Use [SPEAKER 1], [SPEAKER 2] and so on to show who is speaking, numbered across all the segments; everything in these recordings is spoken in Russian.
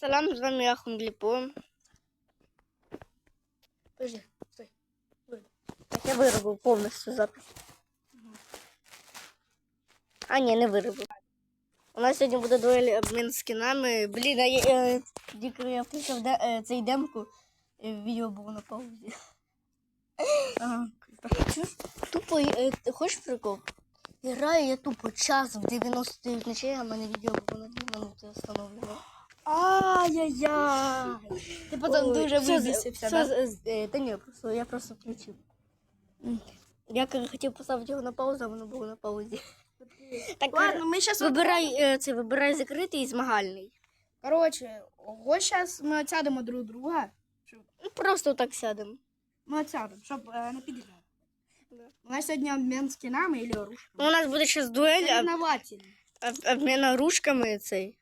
[SPEAKER 1] Салам, з вами Ахунгліпо.
[SPEAKER 2] Подожди, стой.
[SPEAKER 1] Так, я виробив повністю запис. А, ні, не виробив. У нас сьогодні буде дуель обмін скінами. Блін, а я, е, тільки коли я включив де, е, цей демку, е, відео було на паузі.
[SPEAKER 2] Ага.
[SPEAKER 1] Чуєш? Тупо, е, ти хочеш прикол? Граю я тупо час в 99 ночей, а в мене відео було на 2 минути встановлено.
[SPEAKER 2] Ай-яй-яй. Ти потім
[SPEAKER 1] Ой,
[SPEAKER 2] дуже вибісився, да?
[SPEAKER 1] е, Та ні, просто, я просто включив. Я хотів поставити його на паузу, а воно було на паузі. Так,
[SPEAKER 2] Ладно, ми зараз
[SPEAKER 1] вибирай, е, це, вибирай закритий і змагальний.
[SPEAKER 2] Коротше, ось зараз ми оцядемо друг друга. Щоб...
[SPEAKER 1] Ну, просто так сядемо.
[SPEAKER 2] Ми оцядемо, щоб е, не підіграти.
[SPEAKER 1] Да.
[SPEAKER 2] У нас сьогодні обмін скінами і оружками.
[SPEAKER 1] Ну, У нас буде зараз дуель, об- обмін оружками цей.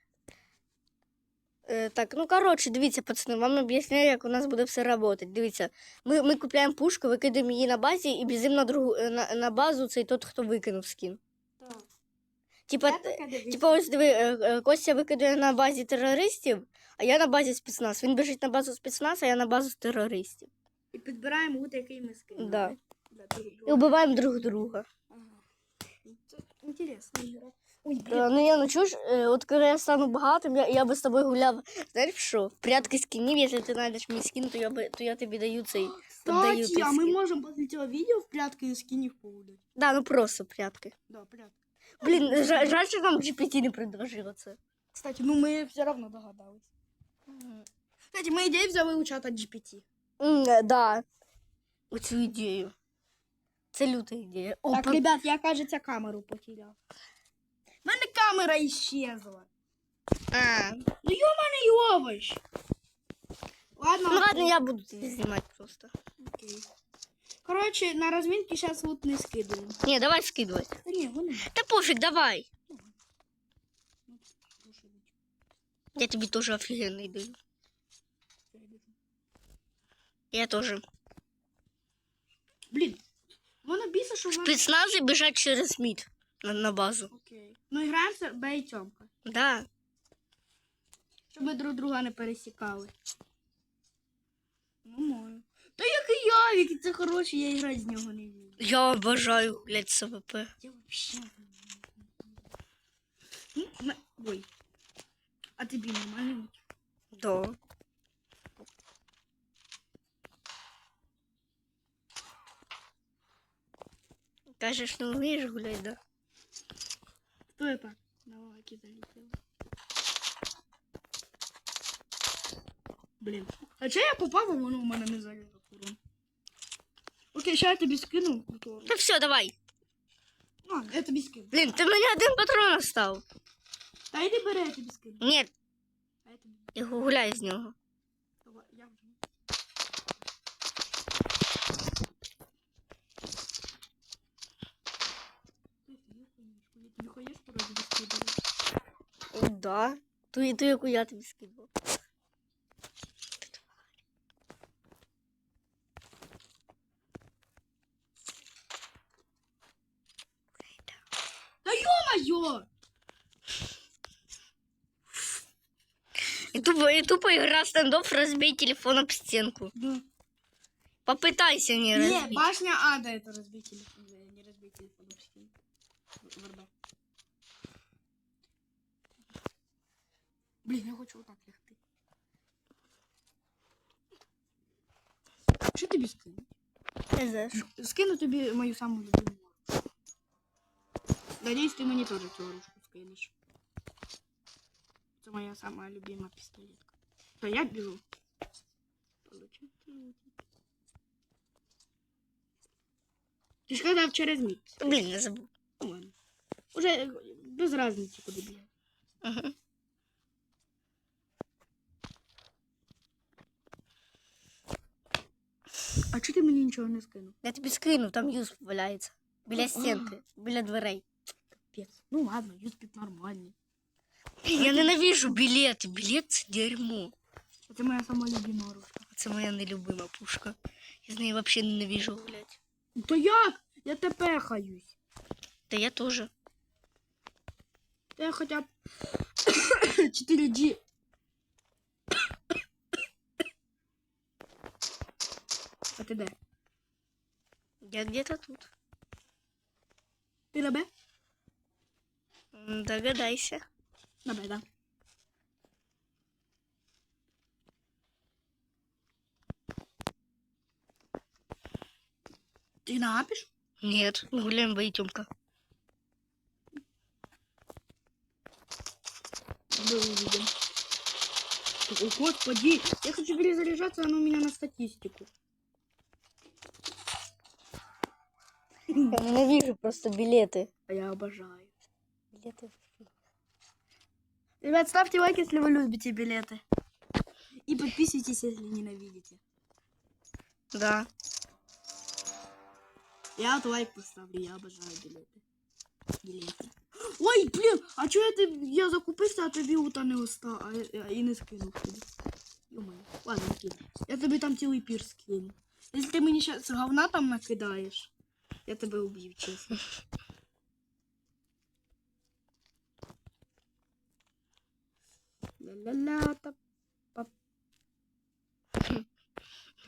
[SPEAKER 1] Е, так, ну коротше, дивіться, пацани, вам об'ясняю, як у нас буде все працювати. Дивіться, ми, ми купуємо пушку, викидаємо її на базі і біжимо на другу е, на, на базу цей тот, хто викинув скін.
[SPEAKER 2] Так.
[SPEAKER 1] Типа,
[SPEAKER 2] дивлюсь.
[SPEAKER 1] типа ось диви, е, е, Костя викидає на базі терористів, а я на базі спецназ. Він біжить на базу спецназ, а я на базу терористів.
[SPEAKER 2] І підбираємо лут, який ми скинули.
[SPEAKER 1] Да.
[SPEAKER 2] Да,
[SPEAKER 1] І вбиваємо друг друга.
[SPEAKER 2] Ага. Це інтересно ігра. Ой, блін.
[SPEAKER 1] Е, Ну я ну чуєш, е, от коли я стану багатим, я, я би з тобою гуляв. Знаєш що? В прятки скінів, якщо ти знайдеш мій скін, то я би то я тобі даю цей. даю
[SPEAKER 2] Кстати, а мы
[SPEAKER 1] скін.
[SPEAKER 2] можем после этого видео в прятки и скинів поудать.
[SPEAKER 1] Да, ну просто прятки.
[SPEAKER 2] Да, прятки.
[SPEAKER 1] Блін, жаль, жаль, що нам GPT не предложило це.
[SPEAKER 2] Кстати, ну мы все равно догадались. Кстати, мы идею взяли у чата GPT.
[SPEAKER 1] М, е, Да. Оцю ідею. Це люта ідея. О,
[SPEAKER 2] так,
[SPEAKER 1] пан-
[SPEAKER 2] ребят, я, кажется, камеру потерял. У мене камера исчезла.
[SPEAKER 1] А,
[SPEAKER 2] Ну ё-моё, овощ. Ладно,
[SPEAKER 1] ну ладно, я буду тебе знімати просто.
[SPEAKER 2] окей. Короче, на разминке сейчас лут не скидываем.
[SPEAKER 1] Ні, давай скидувати.
[SPEAKER 2] Да не, вон
[SPEAKER 1] Та пофіг, давай.
[SPEAKER 2] он.
[SPEAKER 1] Я тобі теж офігенний даю. Я теж.
[SPEAKER 2] Блин, вона бісить, що вона...
[SPEAKER 1] Спецнази біжать через мід на, на базу.
[SPEAKER 2] Окей. Ну граємося Б і Тьомка.
[SPEAKER 1] Да.
[SPEAKER 2] Щоб ми друг друга не пересікали. Ну, мою. Та як і я, який це хороший, я грати з нього не вмію.
[SPEAKER 1] Я обожаю з АВП.
[SPEAKER 2] Я вообще. Ну, Ой. А тобі нормально?
[SPEAKER 1] Да. Кажеш, не вмієш гуляти, да?
[SPEAKER 2] Хто это? На лаки залетел. Блін. А че я попав, а воно в мене не залізо курон? Окей, ще я тобі скину.
[SPEAKER 1] Та все, давай.
[SPEAKER 2] А, я тобі скину.
[SPEAKER 1] Блін, ти мені один патрон остав.
[SPEAKER 2] Та йди бери, я тобі скину.
[SPEAKER 1] Ні,
[SPEAKER 2] А я тобі.
[SPEAKER 1] я гуляю з нього. да. Ту, ту, яку я тобі скидував.
[SPEAKER 2] Та ё-моё!
[SPEAKER 1] І тупо, і тупо ігра стендофф розбий телефон об стінку.
[SPEAKER 2] Да.
[SPEAKER 1] Попитайся не
[SPEAKER 2] Не,
[SPEAKER 1] розбити.
[SPEAKER 2] башня ада это разбить телефон. э, Не разбить телефон, а прикинь. В- Варда. Блин, я хочу вот так лягти. Що тобі скину?
[SPEAKER 1] Не знаю, що.
[SPEAKER 2] Скину тобі мою саму любиму. Надіюсь, ти мені теж цю ручку скинеш. Це моя самая любима пістолетка. То я біжу. Получу. Ти ж казав через мід.
[SPEAKER 1] Блін, не забув.
[SPEAKER 2] Ну, ладно. Уже е, без разниці, куди бігати.
[SPEAKER 1] Угу.
[SPEAKER 2] А чи ти мені нічого не скинув?
[SPEAKER 1] Я тобі скину, там юз валяється. Біля стінки, біля дверей.
[SPEAKER 2] Капець. Ну ладно, юспік нормальний.
[SPEAKER 1] Я ненавижу білети. Білет це дерьмо.
[SPEAKER 2] Це моя сама любима ручка.
[SPEAKER 1] Це моя нелюбима пушка. Я з нею взагалі ненавижу гуляти.
[SPEAKER 2] То як? Я тебе хаюсь.
[SPEAKER 1] Та я теж.
[SPEAKER 2] Та я хоча б 4G ти де?
[SPEAKER 1] Я где-то тут.
[SPEAKER 2] Ти на Б?
[SPEAKER 1] Догадайся.
[SPEAKER 2] На Б, да. Ти на А?
[SPEAKER 1] Нет, гуляем бойтемка.
[SPEAKER 2] Да, увидим. О, господи, я хочу перезаряжаться, оно у меня на статистику.
[SPEAKER 1] Я ненавижу просто билеты.
[SPEAKER 2] А я обожаю.
[SPEAKER 1] Билеты.
[SPEAKER 2] Ребят, ставьте лайк, если вы любите билеты. И подписывайтесь, если ненавидите.
[SPEAKER 1] Да.
[SPEAKER 2] Я вот лайк поставлю, я обожаю билеты. Билети. Ой, блін, а чого я, тоб- я закупився, а тобі ута не оста, а, я- і не скинув тобі. Йомаю. Ладно, окей. Я тобі там цілий пір скину. Якщо ти мені зараз говна там накидаєш, я тебе уб'ю, чесно. Ля-ля-ля, та па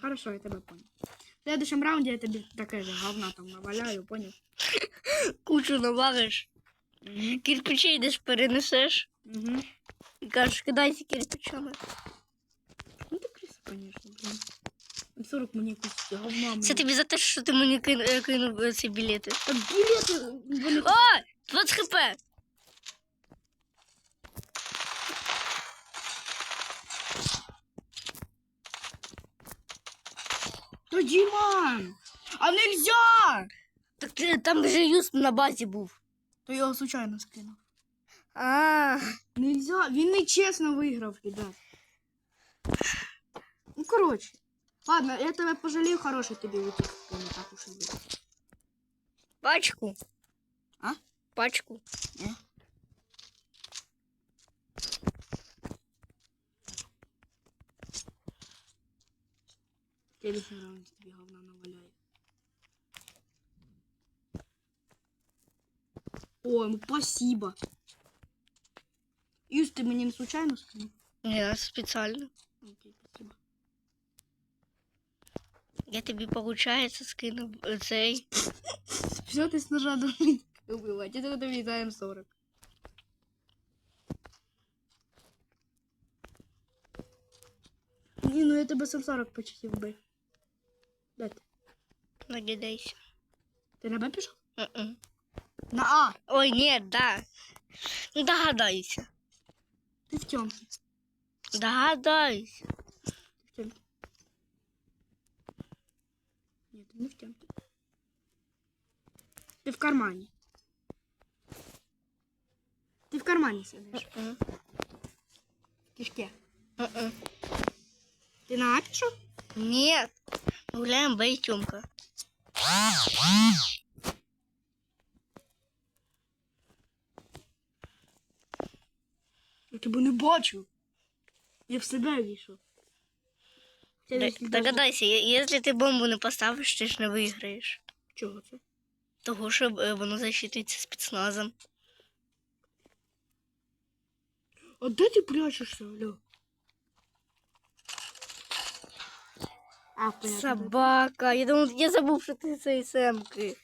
[SPEAKER 2] Хорошо, я тебе понял. В следующем раунде я тебе таке же говна там наваляю, понял?
[SPEAKER 1] Кучу.
[SPEAKER 2] Угу.
[SPEAKER 1] Кирпичей йдеш перенесеш.
[SPEAKER 2] Угу.
[SPEAKER 1] І кажеш, кидайся кирпичами.
[SPEAKER 2] Ну ты крыса, конечно, блин. 40 мені якусь говна.
[SPEAKER 1] Це тобі за те, що ти мені кин- е, кинув е, ці білети.
[SPEAKER 2] Так білети, вони...
[SPEAKER 1] О! 20 хп!
[SPEAKER 2] Та Діман! А нельзя!
[SPEAKER 1] Так ти, там вже юст на базі був.
[SPEAKER 2] То я його случайно скинув.
[SPEAKER 1] А,
[SPEAKER 2] Нельзя, він нечесно виграв, ребят. Ну, коротше. Ладно, я тебе пожалію, хороший тобі утік. Не так уж і буде.
[SPEAKER 1] пачку.
[SPEAKER 2] А?
[SPEAKER 1] Пачку.
[SPEAKER 2] Ні. Следующий раунд тобі говна наваляю. О, ну спасибо. Юс, ти мені не случайно скинув?
[SPEAKER 1] Ні, спеціально.
[SPEAKER 2] Окей, спасибо.
[SPEAKER 1] Я тобі, виходить, скинув е, цей.
[SPEAKER 2] Все, ты с ножа должен убивать. Это вот влезаем 40. Не, ну это бы сам 40 почти в Б. Да, ты.
[SPEAKER 1] Нагидайся.
[SPEAKER 2] Ты на Б пішов?
[SPEAKER 1] Мгм.
[SPEAKER 2] На А.
[SPEAKER 1] Ой, ні, да. Ну догадайся.
[SPEAKER 2] Ты в темке.
[SPEAKER 1] Догадайся.
[SPEAKER 2] Ты не в темке. Ты в кармане. Ты в кармане сидишь.
[SPEAKER 1] Мгм.
[SPEAKER 2] В кишке.
[SPEAKER 1] Мгм.
[SPEAKER 2] Ты на А пішов?
[SPEAKER 1] Нет. Гуляем бойтемка.
[SPEAKER 2] Я тебе не бачу. Я в себе вийшов.
[SPEAKER 1] Догадайся, е- якщо ти бомбу не поставиш, ти ж не виграєш.
[SPEAKER 2] Чого це?
[SPEAKER 1] Того, що е, воно защититься спецназом.
[SPEAKER 2] А де ти прячешся, алло? А, понятно.
[SPEAKER 1] Собака. Я думав, я забув, що ти цей семки.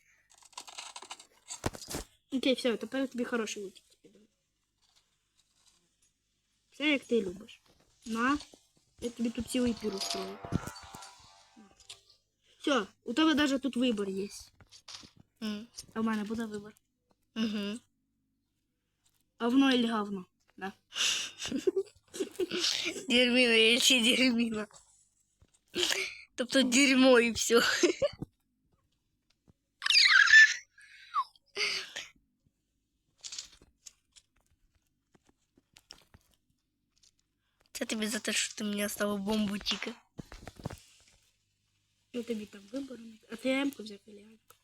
[SPEAKER 2] Окей, все, тепер тобі хороший лутик. Все, як ти любиш. На. Я тобі тут цілий пір устрою. Все, у тебе навіть тут вибір є.
[SPEAKER 1] М.
[SPEAKER 2] А в мене буде вибір.
[SPEAKER 1] Угу.
[SPEAKER 2] Говно или говно. Да.
[SPEAKER 1] Дерьміно, я ще дерьміно. Тобто дерьмо і все. Це тобі за те, що ти мені оставив бомбу тільки.
[SPEAKER 2] Я тобі там вибор. не- А ти М-ку взяв или Альку?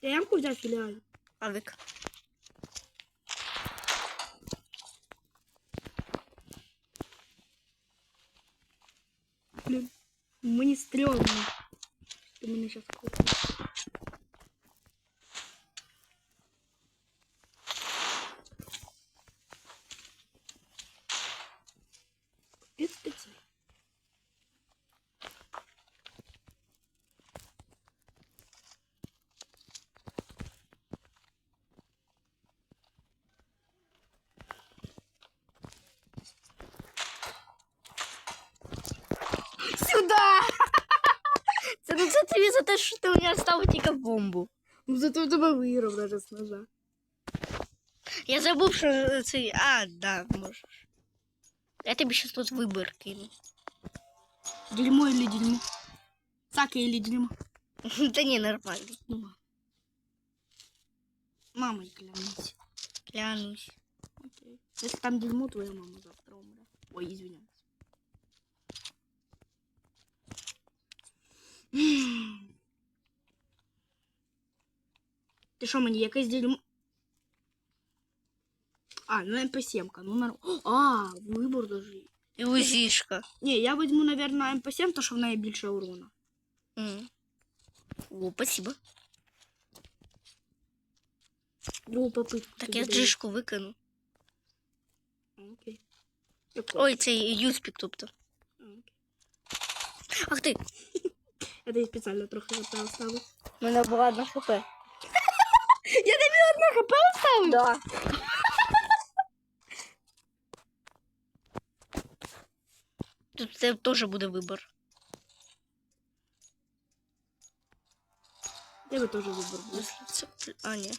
[SPEAKER 2] Ти М-ку взяв или Альку?
[SPEAKER 1] Авик.
[SPEAKER 2] Блин, мені стрёмно. Ти мене сейчас купиш.
[SPEAKER 1] оставив тільки бомбу.
[SPEAKER 2] Ну зато в тебе виграв даже з ножа.
[SPEAKER 1] Я забув, що цей. А, да, можеш. Я тобі щас тут вибір кину.
[SPEAKER 2] Дерьмо или дерьмо? Саки или дерьмо?
[SPEAKER 1] Та ні, нормально.
[SPEAKER 2] Ну ладно. Мамой клянусь.
[SPEAKER 1] Клянусь.
[SPEAKER 2] Окей. Если там дерьмо, твоя мама завтра умрет. Ой, извиняюсь. Ти що мені якесь дерьмо? А, ну МП7, ну норм... А, вибор даже. є.
[SPEAKER 1] І узішка.
[SPEAKER 2] Ні, я візьму, наверное, МП7, то що в неї більше урона.
[SPEAKER 1] М. О, спасибо.
[SPEAKER 2] Другу попитку.
[SPEAKER 1] Так
[SPEAKER 2] тобі
[SPEAKER 1] я
[SPEAKER 2] даю.
[SPEAKER 1] джишку викину.
[SPEAKER 2] Окей. Яку?
[SPEAKER 1] Ой, цей юспік, тобто.
[SPEAKER 2] А, окей.
[SPEAKER 1] Ах ти,
[SPEAKER 2] Я тобі спеціально трохи ХП оставив.
[SPEAKER 1] у мене була одна хп.
[SPEAKER 2] Я тобі одна ХП оставив?
[SPEAKER 1] Да. Тут це теж буде вибір.
[SPEAKER 2] Тебе теж вибор буде.
[SPEAKER 1] Якщо це... А, ні.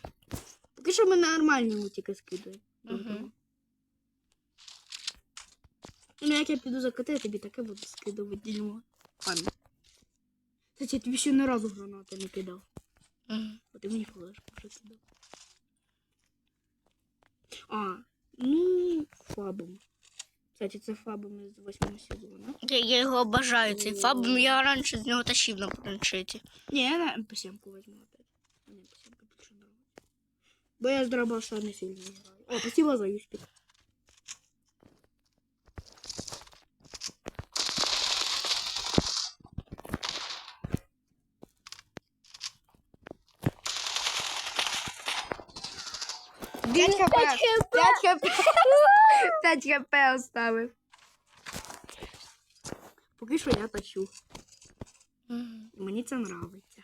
[SPEAKER 2] Поки що мене нормальні мультики скидує.
[SPEAKER 1] Мгм.
[SPEAKER 2] Ну, як я піду за КТ, я тобі таке буду скидувати дерьмо. Ладно. Кстати, я тобі ще ні разу гранати не кидав.
[SPEAKER 1] Мгм.
[SPEAKER 2] А ти мені флешку вже кидав. А, ну, фабом. Кстати, це фабом із восьмого сезону.
[SPEAKER 1] Я, я його обожаю, цей фаб. Я раніше з нього тащив на планшеті.
[SPEAKER 2] Ні, я на МП7 возьму опять. Мені МП7 більше нравится. Бо я з дробаша не сильно граю. О, спасибо за юспік.
[SPEAKER 1] Хп.
[SPEAKER 2] 5 хп оставив. Поки що я тащу.
[SPEAKER 1] Мгм.
[SPEAKER 2] Мені це нравиться.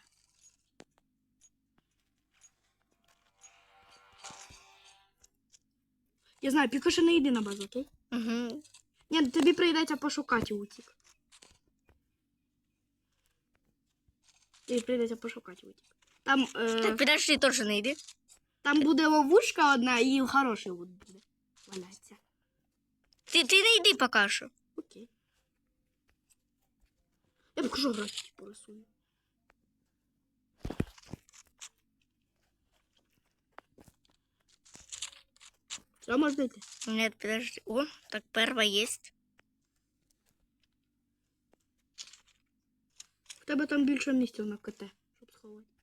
[SPEAKER 2] Я знаю, поки що не йди на базу, окей?
[SPEAKER 1] Мгм.
[SPEAKER 2] Ні, тобі прийдеться пошукати утік. Тобі прийдеться пошукати утік. Там, е,
[SPEAKER 1] Так, підожди, теж не йди.
[SPEAKER 2] Там буде ловушка одна і хороший лут буде. Валяться.
[SPEAKER 1] Ти, ти не йди поки що.
[SPEAKER 2] Окей. Я покажу графіки порисую. Що можна йти?
[SPEAKER 1] Нет, подожди. О, так перва есть.
[SPEAKER 2] В тебе там більше місця на КТ, щоб сховати.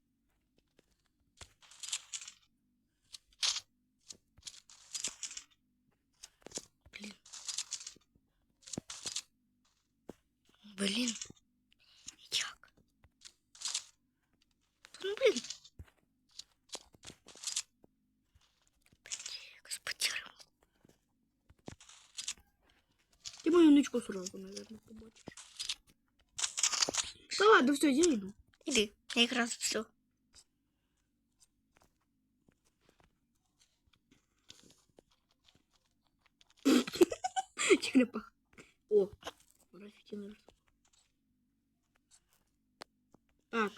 [SPEAKER 2] сразу, наверное, побачиш. Та ладно, все, я йду.
[SPEAKER 1] Іди, я якраз все.
[SPEAKER 2] Черепах. О, граффити нарисовал. Так.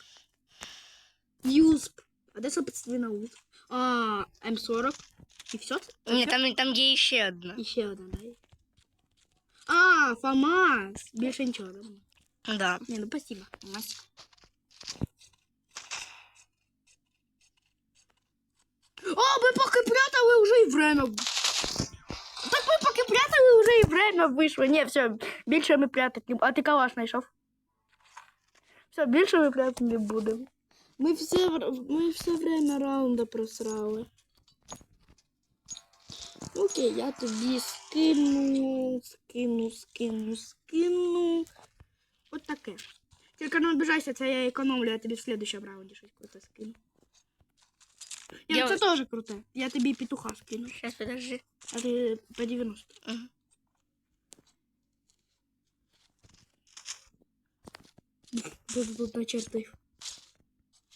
[SPEAKER 2] Юсп. А де собственно ут? А, М40. І все?
[SPEAKER 1] Ні, там, там є ще одна.
[SPEAKER 2] І ще одна, да? А, ФАМАС. Більше нічого, да?
[SPEAKER 1] Да.
[SPEAKER 2] Не, ну спасибо. Масик. О, ми поки прятали вже і время. Так ми поки прятали вже і время вийшло. Ні, все, більше ми прятати не будемо. А ти калаш знайшов? Все, більше ми прятати не будемо. Ми все, вр- ми все время раунда просрали. Окей, я тобі скину, скину, скину, скину. От таке. Тільки не обіжайся, це я економлю, я тобі в следующем раунді щось круте скину. Ні,
[SPEAKER 1] Я-
[SPEAKER 2] це теж круте. Я тобі петуха скину.
[SPEAKER 1] Сейчас, подожди.
[SPEAKER 2] А ти по 90.
[SPEAKER 1] Мгм.
[SPEAKER 2] Хто ти тут начертив?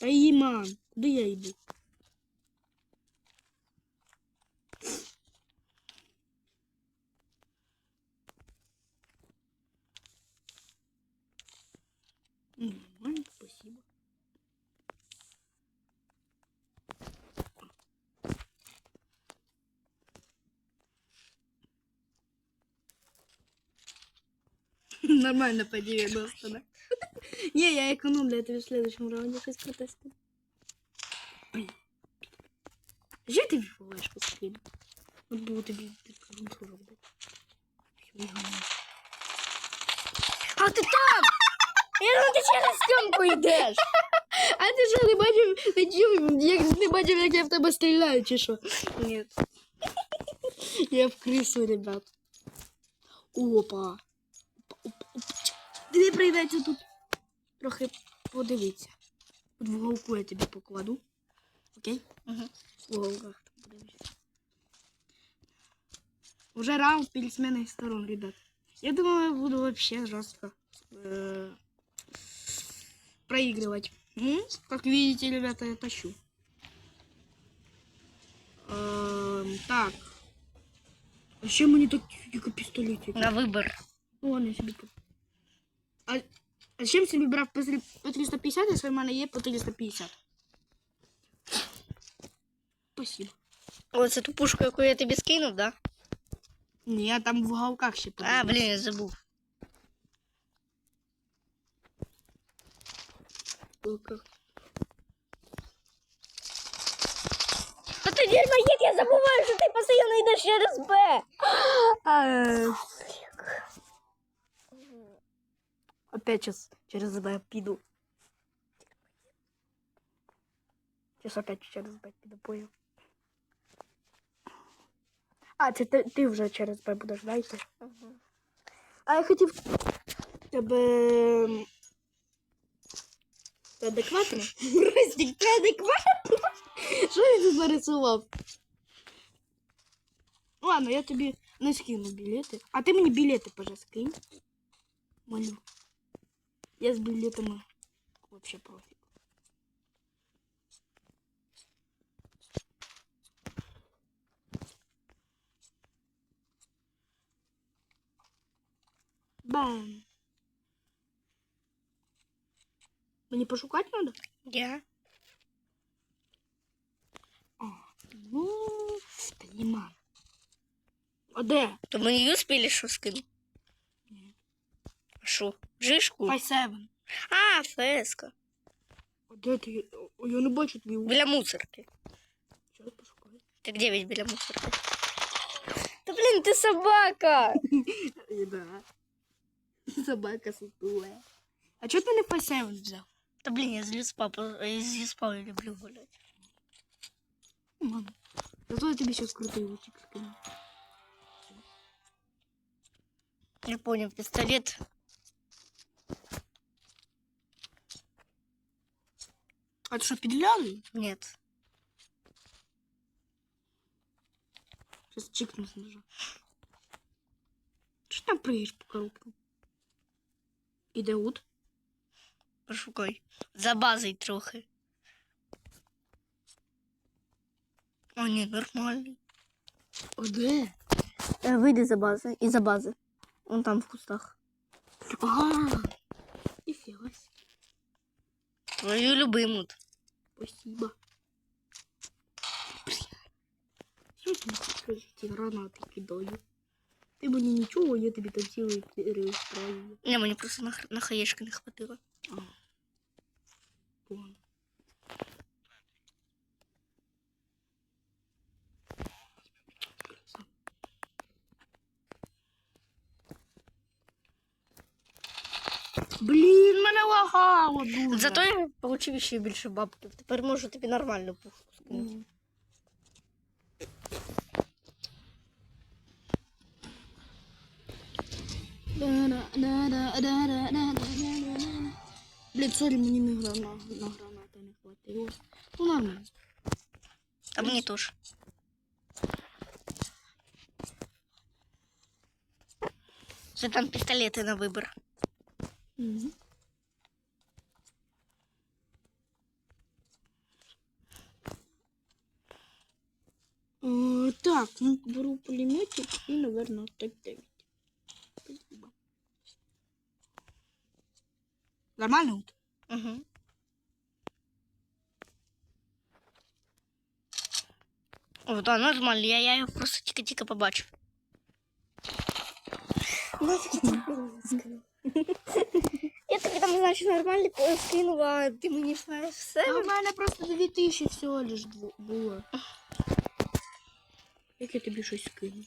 [SPEAKER 2] Та Іман, куди я йду? Нормально по 90, да? Не, я экономлю, я тебе в следующем раунде щось протестую. Блін. Що ти відбуваєш по скріну? От було тобі підкажу, що робити.
[SPEAKER 1] А ти там! Я думаю, ти через стінку йдеш.
[SPEAKER 2] А ти що, не бачив, ти чув, як не бачив, як я в тебе стріляю, чи що?
[SPEAKER 1] Ні.
[SPEAKER 2] Я в крису, ребят. Опа. Опа, опа, опа. Тобі прийдеться тут трохи подивитися. От в уголку я тобі покладу. Окей?
[SPEAKER 1] Угу.
[SPEAKER 2] В уголках там подивишся. Уже раунд пересменных сторон, ребят. Я думаю, я буду вообще жестко э, проигрывать. М? Как видите, ребята, я тащу. Эм, так. А ще мені так тільки пістолетик?
[SPEAKER 1] На вибір.
[SPEAKER 2] О, не собі. по- А, а чим собі брав по три- по 350, якщо в мене є по 350? Спасибо.
[SPEAKER 1] Оце ту пушку, яку я тобі скинув, да?
[SPEAKER 2] Ні, я там в уголках ще
[SPEAKER 1] А,
[SPEAKER 2] подивлюсь.
[SPEAKER 1] блін, я забув.
[SPEAKER 2] В уголках.
[SPEAKER 1] Та ти дерьмоєд, я забуваю, що ти постійно йдеш через Б.
[SPEAKER 2] Опять сейчас через Б піду. Сейчас опять через Б піду, понял. А, це ти, ти вже через Б будеш, да, йти? А я хотів тебе... м, Ти адекватно?
[SPEAKER 1] Ростик, ти адекватно?
[SPEAKER 2] Що я тут нарисував? Ладно, я тобі не скину білети. А ти мені білети, пожалуйста, скинь. Молю. Я з білетами вообще профік. Бам. Мені пошукати надо?
[SPEAKER 1] Я.
[SPEAKER 2] А, ну, та нема. А де?
[SPEAKER 1] То ми її успіли що скинути?
[SPEAKER 2] Ні.
[SPEAKER 1] А що? Жишку?
[SPEAKER 2] Five Seven.
[SPEAKER 1] А, феска.
[SPEAKER 2] А де ти? О, Я не бачу твій у-
[SPEAKER 1] Біля мусорки.
[SPEAKER 2] Зараз пошукаю.
[SPEAKER 1] Ти де ведь біля мусорки? Та блін, ти собака!
[SPEAKER 2] І да. Собака сутулая. А чого ти не Five Seven взяв?
[SPEAKER 1] Та блін, я з Люспапу, з Люспапу люблю гуляти.
[SPEAKER 2] Мам. Зато я тобі зараз крутий лучик скину.
[SPEAKER 1] Я понял, пістолет.
[SPEAKER 2] А ти що, підгляли?
[SPEAKER 1] Нет.
[SPEAKER 2] Зараз чикну з ножа. Що там приїш по коробкам? Іде ут.
[SPEAKER 1] Пошукай. За базою трохи. О, ні, нормальний.
[SPEAKER 2] О, де?
[SPEAKER 1] Е, Вийди за бази. І за бази. Он там в кустах.
[SPEAKER 2] А, ніфіга себе.
[SPEAKER 1] Твою любиму.
[SPEAKER 2] Спасибо. Що ти хочеш ті гранати кидаю? Ти мені нічого, я тобі там цілий переустраю.
[SPEAKER 1] Не, мені просто на, х- на хаєшки не хватило.
[SPEAKER 2] А. Понял. Блін, мене лагало дуже.
[SPEAKER 1] Зато я отримав ще більше бабків. Тепер можу тобі нормальну пушку скинути.
[SPEAKER 2] Мгм. Блін, сорі, мені не гра на, на гранати не хватило. Ну нормально.
[SPEAKER 1] А мені теж. Це там пістолети на вибір.
[SPEAKER 2] Е, Так, ну беру пулеметик и, наверное, так 9. Спасибо. Нормально? вот?
[SPEAKER 1] Угу. О, да, нормально. Я, я його просто тільки-тільки побачив. Нафиг Я значить, нормально скинула, ти мені знаєш все.
[SPEAKER 2] А в мене просто 2000 всього лиш було. Як я тобі щось скину?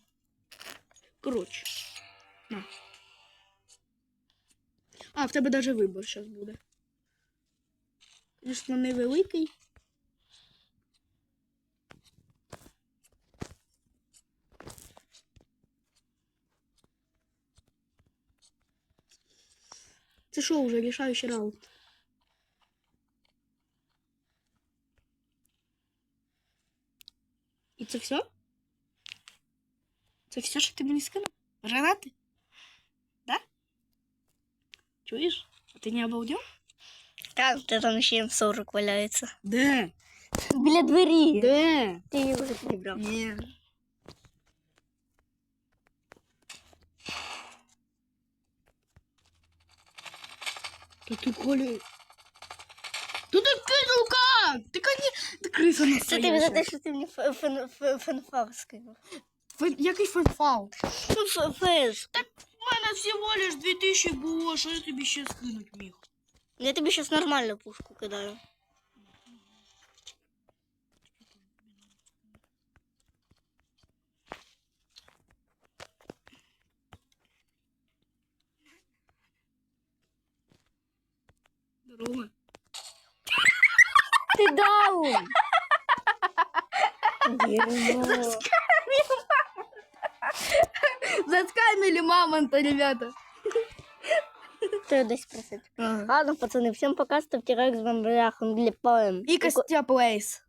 [SPEAKER 2] Коротше. На. А, в тебе навіть вибор зараз буде. Звісно, невеликий. Це що вже рішаючий раунд? І це все? Це все, що ти мені скинув? Женати? Да? Чуєш? А ти не обалдел?
[SPEAKER 1] Так, ти там ще М40 валяється.
[SPEAKER 2] Де?
[SPEAKER 1] Біля двері.
[SPEAKER 2] Де?
[SPEAKER 1] Ти її вже підібрав.
[SPEAKER 2] Ні. Та ти Коля... Да ты кинув как? Ти коні... Ти криса на
[SPEAKER 1] Це ти за те, що ти мені ф- фен- ф- фенфар скинув.
[SPEAKER 2] Фен... Який фанфал?
[SPEAKER 1] Ну, ф- феш.
[SPEAKER 2] Так в мене всього лиш 2000 було, що я тобі ще скинуть міг?
[SPEAKER 1] Я тобі зараз нормальну пушку кидаю.
[SPEAKER 2] Здорово.
[SPEAKER 1] Ти даун! Дерьмо.
[SPEAKER 2] Заскамили мамонта, ребята.
[SPEAKER 1] Ти десь просить. Ладно, пацани, всім пока, ставте лайк з вами бляхом для поем.
[SPEAKER 2] І Костя Плейс.